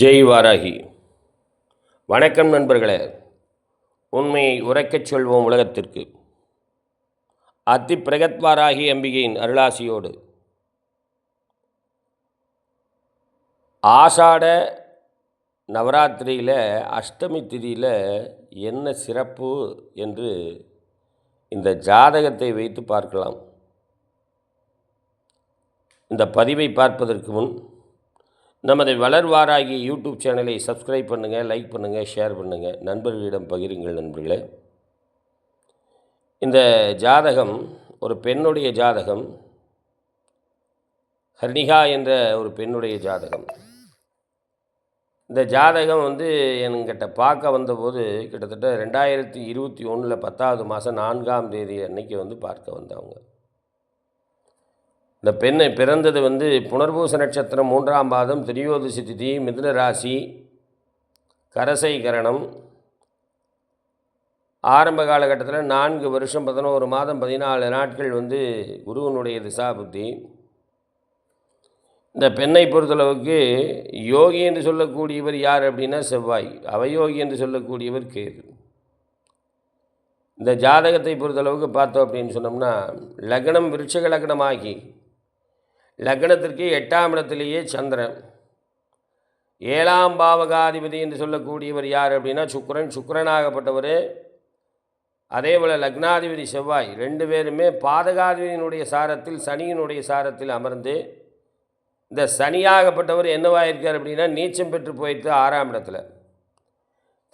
ஜெய் வாராகி. வணக்கம் நண்பர்களே. உண்மையை உரைக்கச் சொல்வோம் உலகத்திற்கு. அத்தி பிரகத்வாராகி அம்பிகையின் அருளாசியோடு. ஆஷாட நவராத்திரியில் அஷ்டமி திதியில் என்ன சிறப்பு என்று இந்த ஜாதகத்தை வைத்து பார்க்கலாம். இந்த பதிவை பார்ப்பதற்கு முன் நமது வளர்வாராகி யூடியூப் சேனலை சப்ஸ்கிரைப் பண்ணுங்கள் லைக் பண்ணுங்கள் ஷேர் பண்ணுங்கள் நண்பர்களிடம் பகிருங்கள் நண்பர்களே. இந்த ஜாதகம் ஒரு பெண்ணுடைய ஜாதகம் ஹர்னிகா என்ற ஒரு பெண்ணுடைய ஜாதகம். இந்த ஜாதகம் வந்து என்கிட்ட பார்க்க வந்தபோது கிட்டத்தட்ட ரெண்டாயிரத்தி இருபத்தி ஒன்றில் பத்தாவது மாதம் நான்காம் தேதி அன்னைக்கு வந்து பார்க்க வந்தவங்க. இந்த பெண்ணை பிறந்தது வந்து புனர்பூச நட்சத்திரம் மூன்றாம் பாதம் திரியோதிசி திதி மிதுன ராசி கரசை கரணம். ஆரம்ப காலகட்டத்தில் நான்கு வருஷம் பதினோரு மாதம் பதினாலு நாட்கள் வந்து குருவனுடைய திசா புத்தி இந்த பெண்ணை பொறுத்தளவுக்கு யோகி என்று சொல்லக்கூடியவர் யார் அப்படின்னா செவ்வாய். அவயோகி என்று சொல்லக்கூடியவர் கேது. இந்த ஜாதகத்தை பொறுத்தளவுக்கு பார்த்தோம் அப்படின்னு சொன்னோம்னா லக்னம் விருட்சக லக்னமாகி லக்னத்திற்கு எட்டாம் இடத்திலேயே சந்திரன். ஏழாம் பாவகாதிபதி என்று சொல்லக்கூடியவர் யார் அப்படின்னா சுக்கரன். சுக்கரனாகப்பட்டவர். அதே போல் லக்னாதிபதி செவ்வாய். ரெண்டு பேருமே பாதகாதிபதியினுடைய சாரத்தில் சனியினுடைய சாரத்தில் அமர்ந்து இந்த சனியாகப்பட்டவர் என்னவாயிருக்கார் அப்படின்னா நீச்சம் பெற்று போயிட்டு ஆறாம் இடத்துல.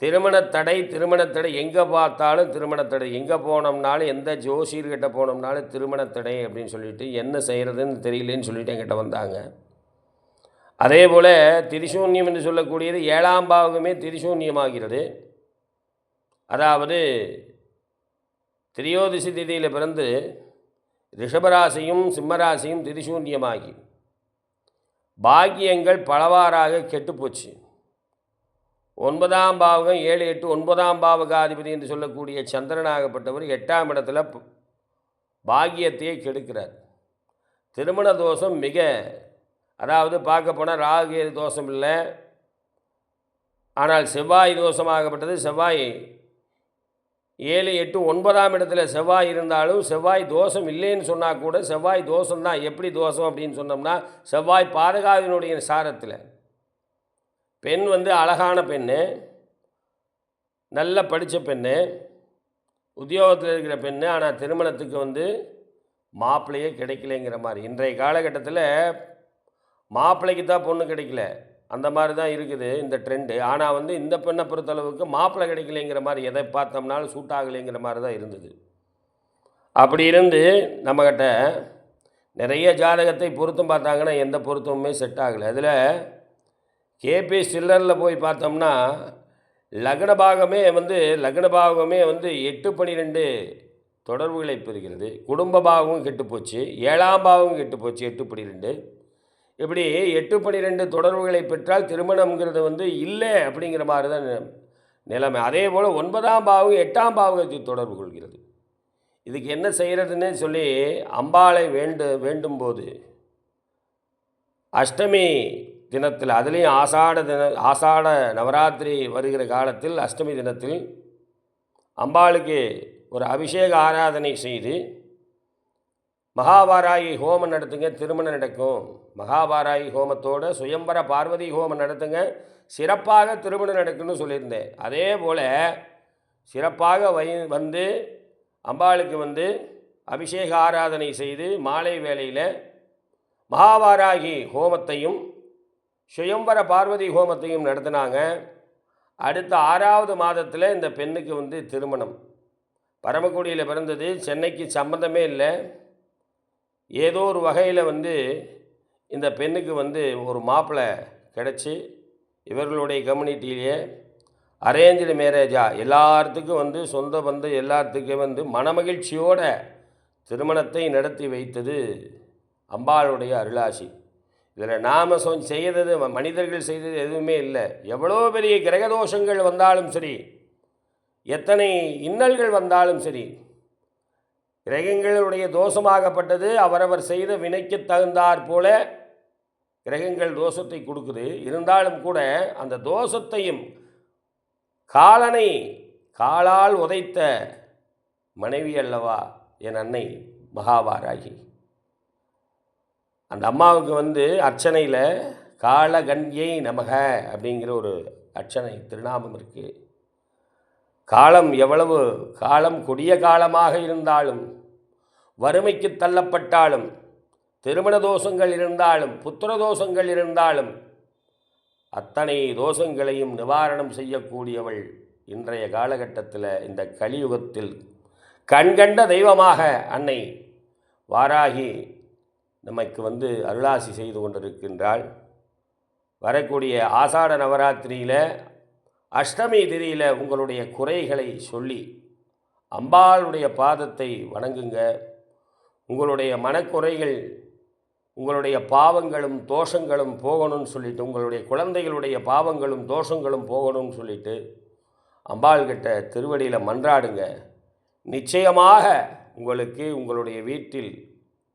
திருமணத்தடை திருமணத்தடை எங்கே பார்த்தாலும் திருமணத்தடை எங்கே போனோம்னாலும் எந்த ஜோசியர்கிட்ட போனோம்னாலும் திருமணத்தடை அப்படின்னு சொல்லிட்டு என்ன செய்கிறதுன்னு தெரியலேன்னு சொல்லிட்டு என்கிட்ட வந்தாங்க. அதே போல் திரிசூன்யம் என்று சொல்லக்கூடியது ஏழாம் பாவகமே திரிசூன்யமாகிறது. அதாவது திரியோதிசி திதியில் பிறந்து ரிஷபராசியும் சிம்மராசியும் திரிசூன்யமாகி. பாக்கியங்கள் பலவாறாக கெட்டுப்போச்சு ஒன்பதாம் பாவகம் ஏழு எட்டு ஒன்பதாம் பாவகாதிபதி என்று சொல்லக்கூடிய சந்திரனாகப்பட்டவர் எட்டாம் இடத்துல பாகியத்தையே பாக்கியத்தையே கெடுக்கிறார். திருமண தோஷம் மிக அதாவது பார்க்க போனால் ராகுகேது தோஷம் இல்லை. ஆனால் செவ்வாய் தோஷமாகப்பட்டது. செவ்வாய் ஏழு எட்டு ஒன்பதாம் இடத்துல செவ்வாய் இருந்தாலும் செவ்வாய் தோஷம் இல்லைன்னு சொன்னால் கூட செவ்வாய் தோஷம் தான் எப்படி தோஷம் அப்படின்னு சொன்னோம்னா செவ்வாய் பாதகாவினுடைய சாரத்தில். பெண் வந்து அழகான பெண்ணு நல்ல படித்த பெண்ணு உத்தியோகத்தில் இருக்கிற பெண்ணு ஆனால் திருமணத்துக்கு வந்து மாப்பிள்ளையே கிடைக்கலங்கிற மாதிரி. இன்றைய காலகட்டத்தில் மாப்பிள்ளைக்கு தான் பொண்ணு கிடைக்கல. அந்த மாதிரி தான் இருக்குது இந்த ட்ரெண்டு ஆனால் வந்து இந்த பெண்ணை பொறுத்தளவுக்கு மாப்பிள்ளை கிடைக்கலைங்கிற மாதிரி எதை பார்த்தோம்னாலும் சூட் ஆகலைங்கிற மாதிரி தான் இருந்தது. அப்படி இருந்து நம்மக்கிட்ட நிறைய ஜாதகத்தை பொருத்தம் பார்த்தாங்கன்னா எந்த பொருத்தமுமே செட் ஆகலை. அதில் கேபி சில்லரில் போய் பார்த்தோம்னா லக்ன பாகமே வந்து லக்ன பாகமே வந்து எட்டு பன்னிரெண்டு தொடர்புகளை பெறுகிறது. குடும்ப பாகமும் கெட்டுப்போச்சு ஏழாம் பாகமும் கெட்டுப்போச்சு எட்டு பன்னிரெண்டு இப்படி எட்டு பன்னிரெண்டு தொடர்புகளை பெற்றால் திருமணம்ங்கிறது வந்து இல்லை அப்படிங்கிற மாதிரி தான் நிலைமை. அதே போல் ஒன்பதாம் பாவம் எட்டாம் பாவகத்தை தொடர்பு கொள்கிறது. இதுக்கு என்ன செய்கிறதுன்னு சொல்லி அம்பாளை வேண்டு வேண்டும்போது அஷ்டமி தினத்தில் அதுலேயும் ஆசாட தின ஆசாட நவராத்திரி வருகிற காலத்தில் அஷ்டமி தினத்தில் அம்பாளுக்கு ஒரு அபிஷேக ஆராதனை செய்து மகாபாராயி ஹோமம் நடத்துங்க திருமணம் நடக்கும். மகாபாராயி ஹோமத்தோட சுயம்பர பார்வதி ஹோமம் நடத்துங்க சிறப்பாக திருமணம் நடக்கும்னு சொல்லியிருந்தேன். அதே போல் சிறப்பாக வை வந்து அம்பாளுக்கு வந்து அபிஷேக ஆராதனை செய்து மாலை வேளையில் மகாபாராகி ஹோமத்தையும் சுயம்பர பார்வதி ஹோமத்தையும் நடத்தினாங்க. அடுத்த ஆறாவது மாதத்தில் இந்த பெண்ணுக்கு வந்து திருமணம். பரமக்குடியில் பிறந்தது சென்னைக்கு சம்மந்தமே இல்லை. ஏதோ ஒரு வகையில் வந்து இந்த பெண்ணுக்கு வந்து ஒரு மாப்பிள்ளை கிடச்சி இவர்களுடைய கம்யூனிட்டியிலேயே அரேஞ்சு மேரேஜா எல்லாத்துக்கும் வந்து சொந்த பந்து எல்லாத்துக்கும் வந்து மனமகிழ்ச்சியோட திருமணத்தை நடத்தி வைத்தது அம்பாளுடைய அருளாசி. இதில் நாம் சொ செய்தது மனிதர்கள் செய்தது எதுவுமே இல்லை. எவ்வளோ பெரிய கிரகதோஷங்கள் வந்தாலும் சரி எத்தனை இன்னல்கள் வந்தாலும் சரி கிரகங்களுடைய தோஷமாகப்பட்டது அவரவர் செய்த வினைக்கு தகுந்தாற் போல கிரகங்கள் தோஷத்தை கொடுக்குது. இருந்தாலும் கூட அந்த தோஷத்தையும் காலனை காலால் உதைத்த மனைவி அல்லவா என் அன்னை மகாபாராகி. அந்த அம்மாவுக்கு வந்து அர்ச்சனையில் காலகண்யை நமக அப்படிங்கிற ஒரு அர்ச்சனை திருநாமம் இருக்குது காலம் எவ்வளவு காலம் கொடிய காலமாக இருந்தாலும் வறுமைக்கு தள்ளப்பட்டாலும் திருமண தோஷங்கள் இருந்தாலும் புத்திர தோஷங்கள் இருந்தாலும் அத்தனை தோஷங்களையும் நிவாரணம் செய்யக்கூடியவள் இன்றைய காலகட்டத்தில் இந்த கலியுகத்தில். கண்கண்ட தெய்வமாக அன்னை வாராகி நமக்கு வந்து அருளாசி செய்து கொண்டிருக்கின்றாள். வரக்கூடிய ஆசாட நவராத்திரியில் அஷ்டமி திதியில் உங்களுடைய குறைகளை சொல்லி அம்பாளுடைய பாதத்தை வணங்குங்க. உங்களுடைய மனக்குறைகள் உங்களுடைய பாவங்களும் தோஷங்களும் போகணும்னு சொல்லிட்டு உங்களுடைய குழந்தைகளுடைய பாவங்களும் தோஷங்களும் போகணும்னு சொல்லிட்டு அம்பாள் கிட்ட திருவடியில் மன்றாடுங்க. நிச்சயமாக உங்களுக்கு உங்களுடைய வீட்டில்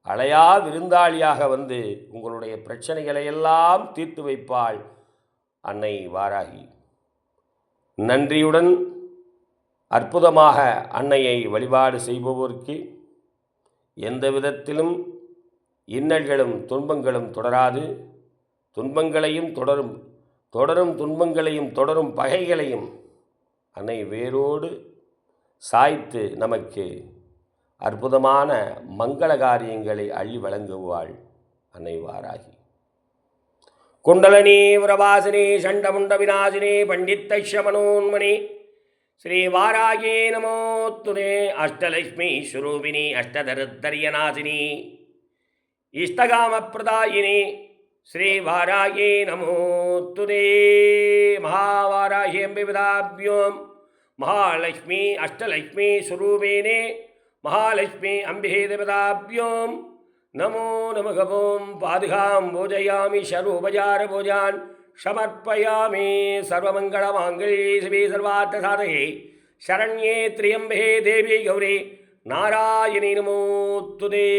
அலையா விருந்தாளியாக வந்து உங்களுடைய பிரச்சனைகளை எல்லாம் தீர்த்து வைப்பாள் அன்னை வாராகி. நன்றியுடன் அற்புதமாக அன்னையை வழிபாடு செய்பவருக்கு எந்த விதத்திலும் இன்னல்களும் துன்பங்களும் தொடராது. துன்பங்களையும் தொடரும் தொடரும் துன்பங்களையும் தொடரும் பகைகளையும் அன்னை வேரோடு சாய்த்து நமக்கு அற்புதமான மங்கள காரியங்களை அள்ளி வழங்குவாள் அன்னை வாராகி குண்டலனி விரவாசினி சண்டமுண்ட விநாசினி பண்டித்தைஷமனோன்மணி ஸ்ரீ வாராகே நமோத்துனே அஷ்டலக்ஷ்மி ஸ்வரூபிணி அஷ்டதருத்தரியநாசினி இஷ்டகாமப்பிரதாயினி ஸ்ரீ வாராகே நமோத்துதே மகாவாராகி அம்பிவிதாபியோம் மகாலட்சுமி அஷ்டலக்ஷ்மி சுரூபேனே மகாலட்சுமி அம்பிகே தேவதாபியோம். நமோ நமகவோம். பாதுகாம் பூஜயாமி சர்வோபஜார பூஜான். சமர்ப்பயாமி சர்வமங்கள மாங்கல்யே சிவே சர்வார்த்த சாதகே. சரண்யே திரியம்பே தேவி கௌரி. நாராயணி நமோத்துதே